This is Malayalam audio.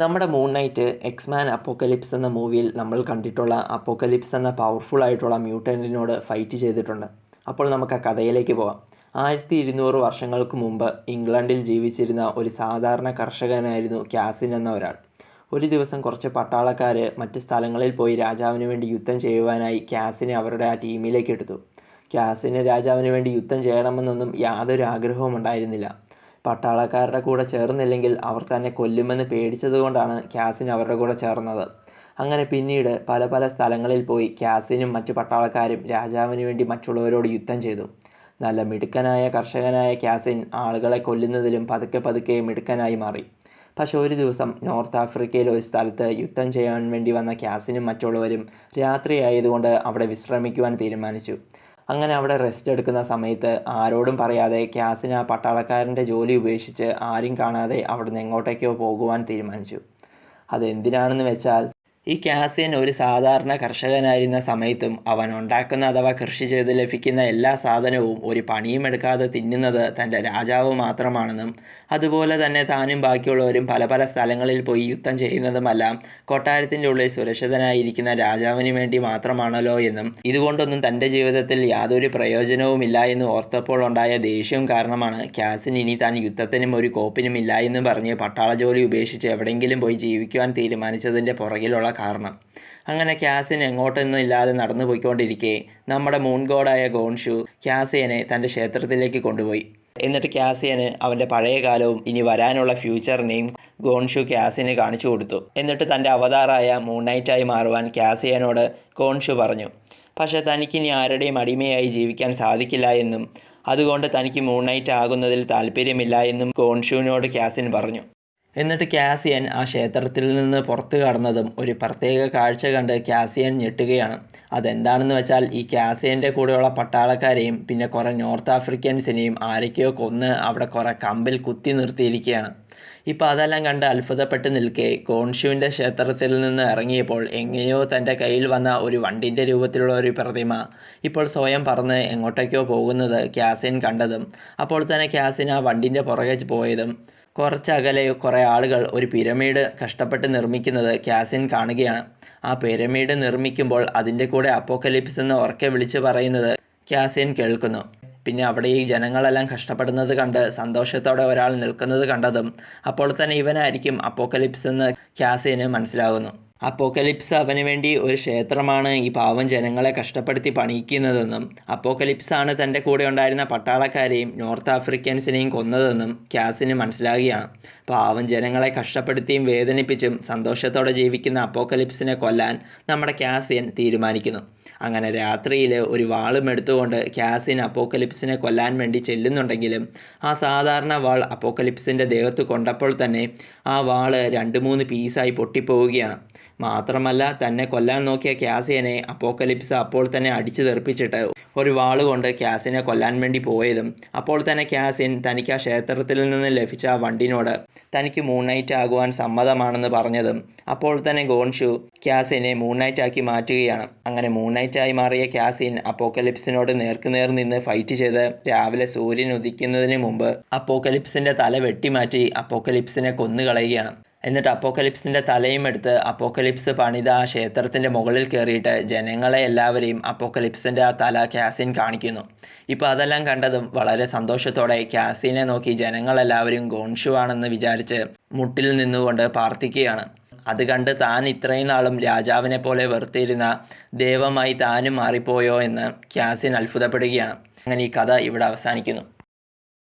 നമ്മുടെ മൂൺ നൈറ്റ് എക്സ്മാൻ അപ്പോക്കലിപ്സ് എന്ന മൂവിയിൽ നമ്മൾ കണ്ടിട്ടുള്ള അപ്പോക്കലിപ്സ് എന്ന പവർഫുൾ ആയിട്ടുള്ള മ്യൂട്ടന്റിനോട് ഫൈറ്റ് ചെയ്തിട്ടുണ്ട്. അപ്പോൾ നമുക്ക് ആ കഥയിലേക്ക് പോകാം. ആയിരത്തി ഇരുന്നൂറ് വർഷങ്ങൾക്ക് മുമ്പ് ഇംഗ്ലണ്ടിൽ ജീവിച്ചിരുന്ന ഒരു സാധാരണ കർഷകനായിരുന്നു ക്യാസിൻ എന്ന ഒരാൾ. ഒരു ദിവസം കുറച്ച് പട്ടാളക്കാർ മറ്റ് സ്ഥലങ്ങളിൽ പോയി രാജാവിന് വേണ്ടി യുദ്ധം ചെയ്യുവാനായി ക്യാസിനെ അവരുടെ ആ ടീമിലേക്ക് എടുത്തു. ക്യാസിന് രാജാവിന് വേണ്ടി യുദ്ധം ചെയ്യണമെന്നൊന്നും യാതൊരു ആഗ്രഹവും ഉണ്ടായിരുന്നില്ല. പട്ടാളക്കാരുടെ കൂടെ ചേർന്നില്ലെങ്കിൽ അവർ തന്നെ കൊല്ലുമെന്ന് പേടിച്ചതുകൊണ്ടാണ് ക്യാസിൻ അവരുടെ കൂടെ ചേർന്നത്. അങ്ങനെ പിന്നീട് പല പല സ്ഥലങ്ങളിൽ പോയി ക്യാസിനും മറ്റു പട്ടാളക്കാരും രാജാവിന് വേണ്ടി മറ്റുള്ളവരോട് യുദ്ധം ചെയ്തു. നല്ല മിടുക്കനായ കർഷകനായ ക്യാസിൻ ആളുകളെ കൊല്ലുന്നതിലും പതുക്കെ പതുക്കെ മിടുക്കനായി മാറി. പക്ഷെ ഒരു ദിവസം നോർത്ത് ആഫ്രിക്കയിലെ ഒരു സ്ഥലത്ത് യുദ്ധം ചെയ്യാൻ വേണ്ടി വന്ന ക്യാസിനും മറ്റുള്ളവരും രാത്രിയായതുകൊണ്ട് അവിടെ വിശ്രമിക്കുവാൻ തീരുമാനിച്ചു. അങ്ങനെ അവിടെ റെസ്റ്റ് എടുക്കുന്ന സമയത്ത് ആരോടും പറയാതെ ക്യാസിന് ആ പട്ടാളക്കാരന്റെ ജോലി ഉപേക്ഷിച്ച് ആരും കാണാതെ അവിടുന്ന് എങ്ങോട്ടേക്കോ പോകുവാൻ തീരുമാനിച്ചു. അതെന്തിനാണെന്ന് വെച്ചാൽ ഈ കാസിയൻ ഒരു സാധാരണ കർഷകനായിരുന്ന സമയത്തും അവൻ ഉണ്ടാക്കുന്ന അഥവാ കൃഷി ചെയ്ത് ലഭിക്കുന്ന എല്ലാ സാധനവും ഒരു പണിയും എടുക്കാതെ തിന്നുന്നത് തന്റെ രാജാവ് മാത്രമാണെന്നും അതുപോലെ തന്നെ താനും ബാക്കിയുള്ളവരും പല പല സ്ഥലങ്ങളിൽ പോയി യുദ്ധം ചെയ്യുന്നതുമെല്ലാം കൊട്ടാരത്തിന്റെ ഉള്ളിൽ സുരക്ഷിതനായിരിക്കുന്ന രാജാവിന് വേണ്ടി മാത്രമാണല്ലോ എന്നും ഇതുകൊണ്ടൊന്നും തന്റെ ജീവിതത്തിൽ യാതൊരു പ്രയോജനവുമില്ല എന്ന് ഓർത്തപ്പോൾ ഉണ്ടായ ദേഷ്യവും കാരണമാണ് കാസിൻ ഇനി താൻ യുദ്ധത്തിനും ഒരു കോപ്പിനും ഇല്ല എന്ന് പറഞ്ഞ് പട്ടാള ജോലി ഉപേക്ഷിച്ച് എവിടെയെങ്കിലും പോയി ജീവിക്കുവാൻ തീരുമാനിച്ചതിന്റെ പുറകിലുള്ള കാരണം. അങ്ങനെ ക്യാസിൻ എങ്ങോട്ടൊന്നും ഇല്ലാതെ നടന്നു പോയിക്കൊണ്ടിരിക്കെ. നമ്മുടെ മൂൺ ഗോഡായ ഗോൺഷു ക്യാസിയനെ തന്റെ ക്ഷേത്രത്തിലേക്ക് കൊണ്ടുപോയി. എന്നിട്ട് ക്യാസിയന് അവന്റെ പഴയ കാലവും ഇനി വരാനുള്ള ഫ്യൂച്ചറിനെയും ഗോൺഷു ക്യാസിന് കാണിച്ചു കൊടുത്തു. എന്നിട്ട് തന്റെ അവതാറായ മൂൺനൈറ്റായി മാറുവാൻ ക്യാസിയനോട് ഗോൺഷു പറഞ്ഞു പക്ഷേ തനിക്കിനി ആരുടെയും അടിമയായി ജീവിക്കാൻ സാധിക്കില്ല എന്നും അതുകൊണ്ട് തനിക്ക് മൂൺ നൈറ്റ് ആകുന്നതിൽ താല്പര്യമില്ല എന്നും ഗോൺഷുവിനോട് ക്യാസിൻ പറഞ്ഞു. എന്നിട്ട് കാസിയൻ ആ ക്ഷേത്രത്തിൽ നിന്ന് പുറത്തു കടന്നതും ഒരു പ്രത്യേക കാഴ്ച കണ്ട് കാസിയൻ ഞെട്ടുകയാണ്. അതെന്താണെന്ന് വെച്ചാൽ ഈ കാസിയന്റെ കൂടെയുള്ള പട്ടാളക്കാരെയും പിന്നെ കുറേ നോർത്ത് ആഫ്രിക്കൻസിനെയും ആരൊക്കെയോ കൊന്ന് അവിടെ കുറേ കമ്പിൽ കുത്തി നിർത്തിയിരിക്കുകയാണ്. ഇപ്പോൾ അതെല്ലാം കണ്ട് അത്ഭുതപ്പെട്ട് നിൽക്കെ. കോൺഷുവിന്റെ ക്ഷേത്രത്തിൽ നിന്ന് ഇറങ്ങിയപ്പോൾ എങ്ങനെയോ തന്റെ കയ്യിൽ വന്ന ഒരു വണ്ടിന്റെ രൂപത്തിലുള്ള ഒരു പ്രതിമ. ഇപ്പോൾ സ്വയം പറന്ന് എങ്ങോട്ടേക്കോ പോകുന്നത് ക്യാസിൻ കണ്ടതും അപ്പോൾ തന്നെ ക്യാസിൻ ആ വണ്ടിന്റെ പുറകെ പോയതും. കുറച്ചകലെ കുറേ ആളുകൾ ഒരു പിരമിഡ് കഷ്ടപ്പെട്ട് നിർമ്മിക്കുന്നത് ക്യാസിൻ കാണുകയാണ്. ആ പിരമിഡ് നിർമ്മിക്കുമ്പോൾ അതിന്റെ കൂടെ അപ്പോക്കലിപ്സ് എന്ന് ഉറക്കെ വിളിച്ചു പറയുന്നത് ക്യാസിൻ കേൾക്കുന്നു. പിന്നെ അവിടെ ഈ ജനങ്ങളെല്ലാം കഷ്ടപ്പെടുന്നത് കണ്ട് സന്തോഷത്തോടെ ഒരാൾ നിൽക്കുന്നത് കണ്ടതും അപ്പോൾ തന്നെ ഇവനായിരിക്കും അപ്പോക്കലിപ്സ് എന്ന് ക്യാസിന് മനസ്സിലാകുന്നു. അപ്പോക്കലിപ്സ് അവന് വേണ്ടി ഒരു ക്ഷേത്രമാണ് ഈ പാവം ജനങ്ങളെ കഷ്ടപ്പെടുത്തി പണിയിക്കുന്നതെന്നും അപ്പോക്കലിപ്സാണ് തന്റെ കൂടെ ഉണ്ടായിരുന്ന പട്ടാളക്കാരെയും നോർത്ത് ആഫ്രിക്കൻസിനെയും കൊന്നതെന്നും ക്യാസിന് മനസ്സിലാകുകയാണ്. പാവം ജനങ്ങളെ കഷ്ടപ്പെടുത്തിയും വേദനിപ്പിച്ചും സന്തോഷത്തോടെ ജീവിക്കുന്ന അപ്പോക്കലിപ്സിനെ കൊല്ലാൻ നമ്മുടെ ക്യാസിയൻ തീരുമാനിക്കുന്നു. അങ്ങനെ രാത്രിയിൽ ഒരു വാളും എടുത്തുകൊണ്ട് ക്യാസിൻ അപ്പോക്കലിപ്സിനെ കൊല്ലാൻ വേണ്ടി ചെല്ലുന്നുണ്ടെങ്കിലും ആ സാധാരണ വാൾ അപ്പോക്കലിപ്സിന്റെ ദേഹത്ത് കൊണ്ടപ്പോൾ തന്നെ ആ വാൾ രണ്ട് മൂന്ന് പീസായി പൊട്ടിപ്പോവുകയാണ്. മാത്രമല്ല തന്നെ കൊല്ലാൻ നോക്കിയ ക്യാസിയനെ അപ്പോക്കലിപ്സ് അപ്പോൾ തന്നെ അടിച്ചു തെറിപ്പിച്ചിട്ട് ഒരു വാളുകൊണ്ട് ക്യാസിനെ കൊല്ലാൻ വേണ്ടി പോയതും. അപ്പോൾ തന്നെ ക്യാസിൻ തനിക്ക് ആ ക്ഷേത്രത്തിൽ നിന്ന് ലഭിച്ച വണ്ടിനോട് തനിക്ക് മൂൺനൈറ്റ് ആകുവാൻ സമ്മതമാണെന്ന് പറഞ്ഞതും. അപ്പോൾ തന്നെ ഗോൺഷു ക്യാസിനെ മൂൺനൈറ്റ് ആക്കി മാറ്റുകയാണ്. അങ്ങനെ മൂൺനൈറ്റായി മാറിയ ക്യാസിൻ അപ്പോക്കലിപ്സിനോട് നേർക്കുനേർ നിന്ന് ഫൈറ്റ് ചെയ്ത് രാവിലെ സൂര്യൻ ഉദിക്കുന്നതിന് മുമ്പ് അപ്പോക്കലിപ്സിന്റെ തല വെട്ടിമാറ്റി അപ്പോക്കലിപ്സിനെ കൊന്നുകളയുകയാണ്. എന്നിട്ട് അപ്പോക്കലിപ്സിന്റെ തലയും എടുത്ത് അപ്പോക്കലിപ്സ് പണിത ആ ക്ഷേത്രത്തിന്റെ മുകളിൽ കയറിയിട്ട് ജനങ്ങളെ എല്ലാവരെയും അപ്പോക്കലിപ്സിന്റെ ആ തല ക്യാസിൻ കാണിക്കുന്നു. ഇപ്പോൾ അതെല്ലാം കണ്ടതും വളരെ സന്തോഷത്തോടെ ക്യാസിനെ നോക്കി ജനങ്ങളെല്ലാവരും ഗോൺഷു ആണെന്ന് വിചാരിച്ച് മുട്ടിൽ നിന്നുകൊണ്ട് പ്രാർത്ഥിക്കുകയാണ്. അത് കണ്ട് താൻ ഇത്രയും നാളും രാജാവിനെ പോലെ വെറുത്തിരുന്ന ദൈവമായി താനും മാറിപ്പോയോ എന്ന് ക്യാസിൻ അത്ഭുതപ്പെടുകയാണ്. അങ്ങനെ ഈ കഥ ഇവിടെ അവസാനിക്കുന്നു.